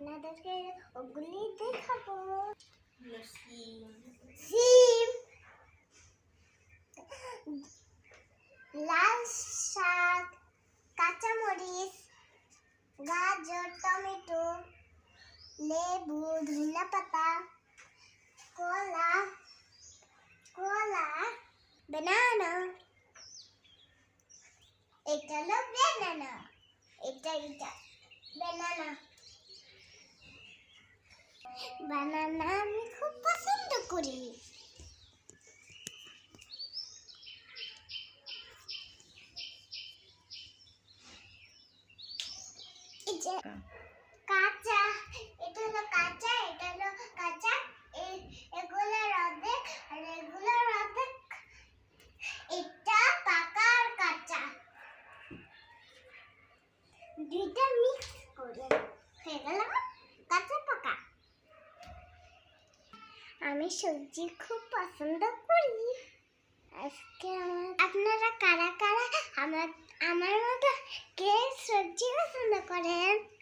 আপনাদেরকে ওগুলি দেখাবো। সিম। লাল শাক কাঁচামরিচ গাজর টমেটো লেবু ধনিয়া পাতা কলা কলা banana এটা হলো banana এটা এটা banana banana আমি খুব পছন্দ করি। এই কাঁচা এটা হলো কাঁচা এটা হলো কাঁচা। এগুলোর অর্ধেক আর এগুলোর অর্ধেক এটা পাকা আর কাঁচা। দুইটা মিক্স করে হয়ে গেল কাঁচা পাকা আমি সবজি খুব পছন্দ করি। আজকে আপনারা কারা কারা? আমার আমার মতো কে সবজি পছন্দ করেন?